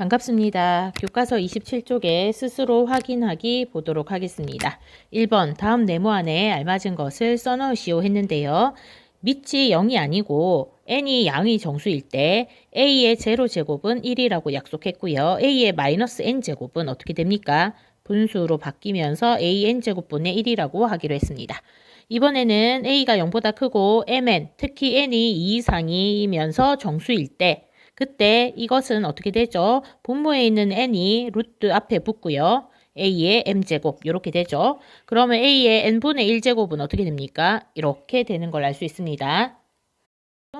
반갑습니다. 교과서 27쪽에 스스로 확인하기 보도록 하겠습니다. 1번 다음 네모 안에 알맞은 것을 써넣으시오 했는데요. 밑이 0이 아니고 n이 양의 정수일 때 a의 제로 제곱은 1이라고 약속했고요. a의 마이너스 n 제곱은 어떻게 됩니까? 분수로 바뀌면서 a n 제곱분의 1이라고 하기로 했습니다. 이번에는 a가 0보다 크고 mn, 특히 n이 2 이상이면서 정수일 때 그때 이것은 어떻게 되죠? 분모에 있는 n이 루트 앞에 붙고요. a의 m제곱 이렇게 되죠. 그러면 a의 n분의 1제곱은 어떻게 됩니까? 이렇게 되는 걸 알 수 있습니다.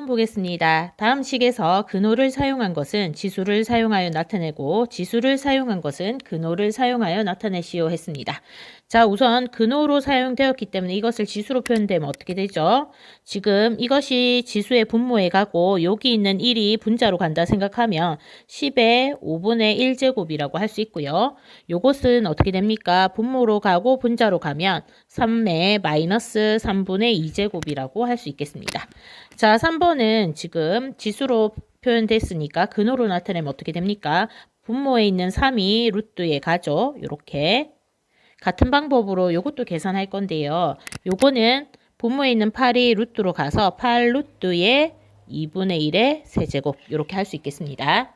한번 보겠습니다. 다음 식에서 근호를 사용한 것은 지수를 사용하여 나타내고 지수를 사용한 것은 근호를 사용하여 나타내시오 했습니다. 자, 우선 근호로 사용되었기 때문에 이것을 지수로 표현되면 어떻게 되죠? 지금 이것이 지수의 분모에 가고 여기 있는 1이 분자로 간다 생각하면 10의 5분의 1제곱이라고 할 수 있고요. 요것은 어떻게 됩니까? 분모로 가고 분자로 가면 3의 마이너스 3분의 2제곱이라고 할 수 있겠습니다. 자, 3번은 지금 지수로 표현됐으니까 근호로 나타내면 어떻게 됩니까? 분모에 있는 3이 루트에 가죠. 이렇게 같은 방법으로 이것도 계산할 건데요. 요거는 분모에 있는 8이 루트로 가서 8 루트의 2분의 1의 세제곱 이렇게 할 수 있겠습니다.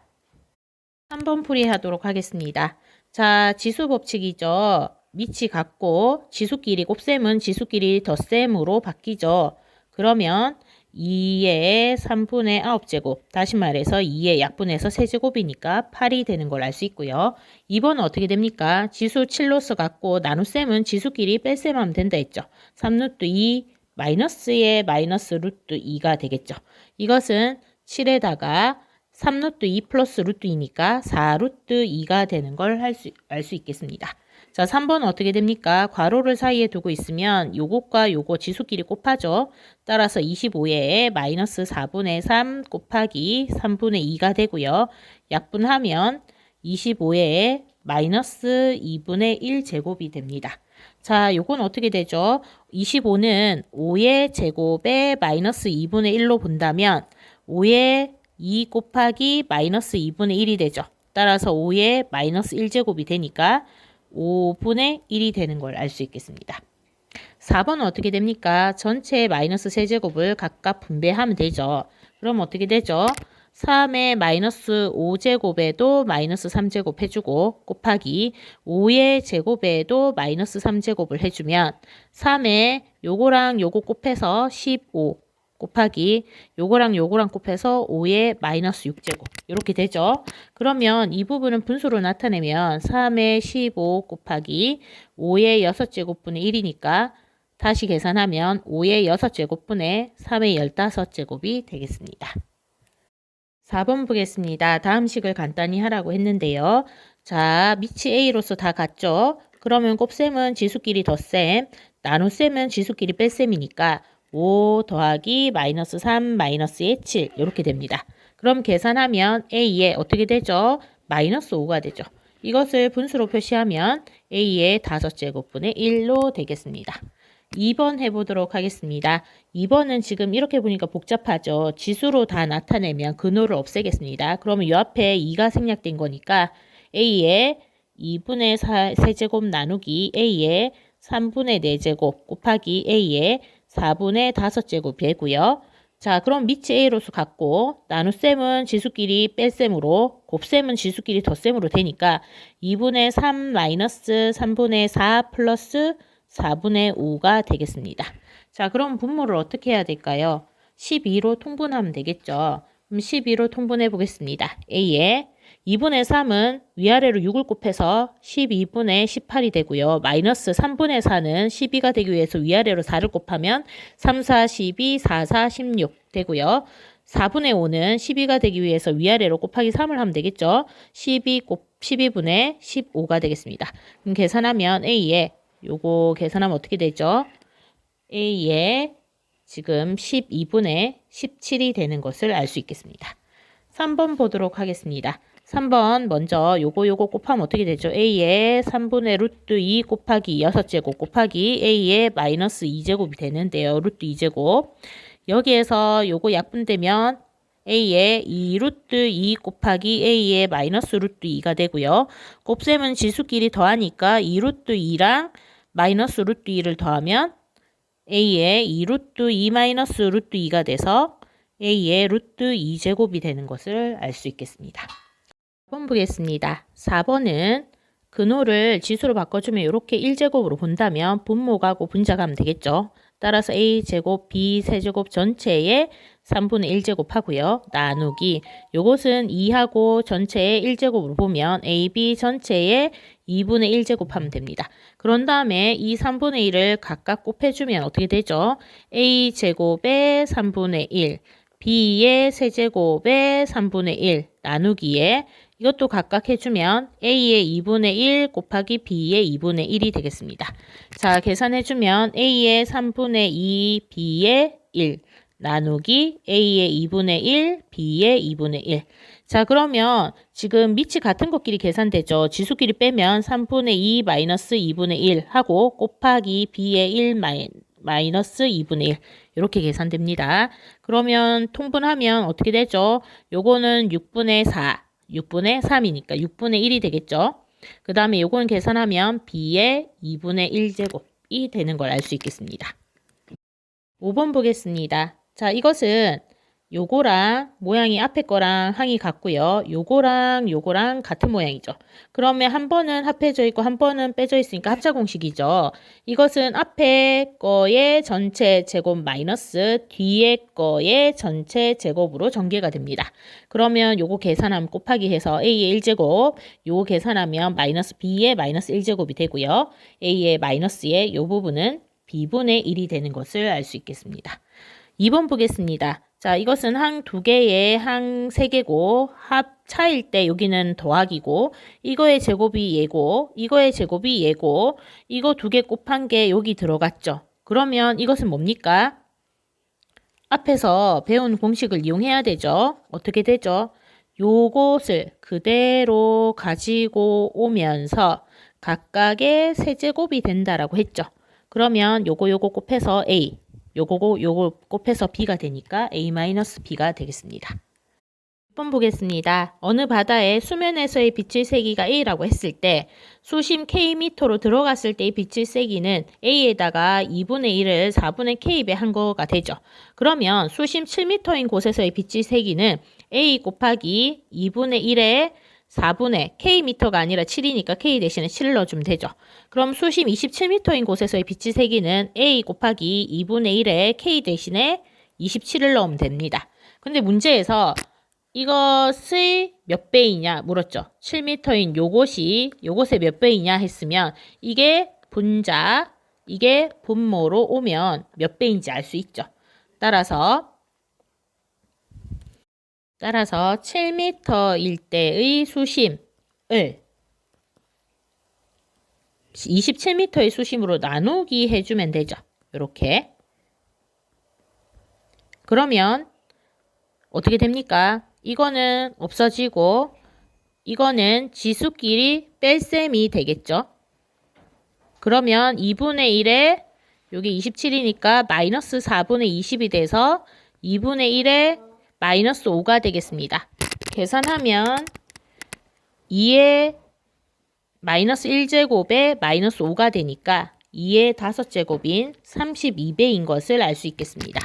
3번 풀이하도록 하겠습니다. 자, 지수 법칙이죠. 밑이 같고 지수끼리 곱셈은 지수끼리 덧셈으로 바뀌죠. 그러면 2의 3분의 9제곱, 다시 말해서 2의 약분해서 세제곱이니까 8이 되는 걸 알 수 있고요. 2번은 어떻게 됩니까? 지수 7로서 갖고 나눗셈은 지수끼리 뺄셈하면 된다 했죠. 3루트 2 마이너스의 마이너스 루트 2가 되겠죠. 이것은 7에다가 3루트 2 플러스 루트 2니까 4루트 2가 되는 걸 알수 있겠습니다. 자, 3번은 어떻게 됩니까? 괄호를 사이에 두고 있으면 요것과 요거 지수끼리 곱하죠. 따라서 25에 마이너스 4분의 3 곱하기 3분의 2가 되고요. 약분하면 25에 마이너스 2분의 1 제곱이 됩니다. 자, 요건 어떻게 되죠? 25는 5의 제곱에 마이너스 2분의 1로 본다면 5의 2 곱하기 마이너스 2분의 1이 되죠. 따라서 5의 마이너스 1제곱이 되니까 5분의 1이 되는 걸 알 수 있겠습니다. 4번은 어떻게 됩니까? 전체 마이너스 세제곱을 각각 분배하면 되죠. 그럼 어떻게 되죠? 3의 마이너스 5제곱에도 마이너스 3제곱 해주고 곱하기 5의 제곱에도 마이너스 3제곱을 해주면 3의 요거랑 요거 곱해서 15 곱하기 요거랑 요거랑 곱해서 5의 마이너스 6제곱 이렇게 되죠. 그러면 이 부분은 분수로 나타내면 3의 15 곱하기 5의 6제곱분의 1이니까 다시 계산하면 5의 6제곱분의 3의 15제곱이 되겠습니다. 4번 보겠습니다. 다음 식을 간단히 하라고 했는데요. 자, 밑이 A로서 다 같죠? 그러면 곱셈은 지수끼리 덧셈, 나눗셈은 지수끼리 뺄셈이니까 5 더하기 마이너스 3 마이너스의 7 이렇게 됩니다. 그럼 계산하면 A에 어떻게 되죠? 마이너스 5가 되죠. 이것을 분수로 표시하면 A의 5제곱분의 1로 되겠습니다. 2번 해보도록 하겠습니다. 2번은 지금 이렇게 보니까 복잡하죠. 지수로 다 나타내면 근호를 없애겠습니다. 그러면 이 앞에 2가 생략된 거니까 A의 2분의 4, 세제곱 나누기 A의 3분의 4제곱 곱하기 A의 4분의 5제곱 되고요. 자, 그럼 밑이 A로서 같고 나눗셈은 지수끼리 뺄셈으로 곱셈은 지수끼리 덧셈으로 되니까 2분의 3 마이너스 3분의 4 플러스 4분의 5가 되겠습니다. 자, 그럼 분모를 어떻게 해야 될까요? 12로 통분하면 되겠죠. 그럼 12로 통분해 보겠습니다. A에 2분의 3은 위아래로 6을 곱해서 12분의 18이 되고요. 마이너스 3분의 4는 12가 되기 위해서 위아래로 4를 곱하면 3, 4, 12, 4, 4, 16 되고요. 4분의 5는 12가 되기 위해서 위아래로 곱하기 3을 하면 되겠죠. 12 곱 12분의 15가 되겠습니다. 그럼 계산하면 A에 요거 계산하면 어떻게 되죠? A에 지금 12분의 17이 되는 것을 알 수 있겠습니다. 3번 보도록 하겠습니다. 3번 먼저 요거 요거 곱하면 어떻게 되죠? A의 3분의 루트 2 곱하기 6제곱 곱하기 A의 마이너스 2제곱이 되는데요. 루트 2제곱. 여기에서 요거 약분되면 a의 2 루트 2 곱하기 a의 마이너스 루트 2가 되고요. 곱셈은 지수끼리 더하니까 2 루트 2랑 마이너스 루트 2를 더하면 a의 2 루트 2 마이너스 루트 2가 돼서 a의 루트 2제곱이 되는 것을 알 수 있겠습니다. 4번 보겠습니다. 4번은 근호를 지수로 바꿔주면 이렇게 1제곱으로 본다면 분모가고 분자가면 되겠죠. 따라서 a제곱 b세제곱 전체의 3분의 1제곱 하고요. 나누기 요것은 2하고 전체의 1제곱으로 보면 ab 전체의 2분의 1제곱 하면 됩니다. 그런 다음에 이 3분의 1을 각각 곱해주면 어떻게 되죠? a제곱의 3분의 1 b의 세제곱의 3분의 1 나누기에 이것도 각각 해주면 a의 2분의 1 곱하기 b의 2분의 1이 되겠습니다. 자, 계산해주면 a의 3분의 2, b의 1 나누기 a의 2분의 1, b의 2분의 1. 자, 그러면 지금 밑이 같은 것끼리 계산되죠. 지수끼리 빼면 3분의 2 마이너스 2분의 1 하고 곱하기 b의 1 마이, 마이너스 2분의 1 이렇게 계산됩니다. 그러면 통분하면 어떻게 되죠? 요거는 6분의 4, 6분의 3이니까 6분의 1이 되겠죠? 그 다음에 요거는 계산하면 b의 2분의 1제곱이 되는 걸 알 수 있겠습니다. 5번 보겠습니다. 자, 이것은 요거랑 모양이 앞에 거랑 항이 같고요. 요거랑 요거랑 같은 모양이죠. 그러면 한 번은 합해져 있고 한 번은 빼져 있으니까 합자 공식이죠. 이것은 앞에 거의 전체 제곱 마이너스 뒤에 거의 전체 제곱으로 전개가 됩니다. 그러면 요거 계산하면 곱하기 해서 a의 1제곱, 요거 계산하면 마이너스 b의 마이너스 1제곱이 되고요. a의 마이너스의 요 부분은 b분의 1이 되는 것을 알 수 있겠습니다. 2번 보겠습니다. 자, 이것은 항 두 개의 항세 개고 합 차일 때 여기는 더하기고 이거의 제곱이 얘고 이거의 제곱이 얘고 이거 두 개 곱한 게 여기 들어갔죠. 그러면 이것은 뭡니까? 앞에서 배운 공식을 이용해야 되죠. 어떻게 되죠? 요것을 그대로 가지고 오면서 각각의 세제곱이 된다라고 했죠. 그러면 요거 요거 곱해서 A 요거고 요거 곱해서 b가 되니까 a-b가 되겠습니다. 6번 보겠습니다. 어느 바다에 수면에서의 빛의 세기가 A라고 했을 때 수심 K미터로 들어갔을 때의 빛의 세기는 A에다가 2분의 1을 4분의 K배 한 거가 되죠. 그러면 수심 7미터인 곳에서의 빛의 세기는 A 곱하기 2분의 1에 4분의 K미터가 아니라 7이니까 K 대신에 7을 넣어주면 되죠. 그럼 수심 27m인 곳에서의 빛의 세기는 A 곱하기 2분의 1에 K 대신에 27을 넣으면 됩니다. 근데 문제에서 이것의 몇 배이냐 물었죠. 7m인 요것이 요것의 몇 배이냐 했으면 이게 분자, 이게 분모로 오면 몇 배인지 알 수 있죠. 따라서 따라서 7m일 때의 수심을 27m의 수심으로 나누기 해주면 되죠. 이렇게. 그러면 어떻게 됩니까? 이거는 없어지고 이거는 지수끼리 뺄셈이 되겠죠. 그러면 2분의 1에 여기 27이니까 마이너스 4분의 20이 돼서 2분의 1에 마이너스 5가 되겠습니다. 계산하면 2의 마이너스 1제곱에 마이너스 5가 되니까 2의 5제곱인 32배인 것을 알 수 있겠습니다.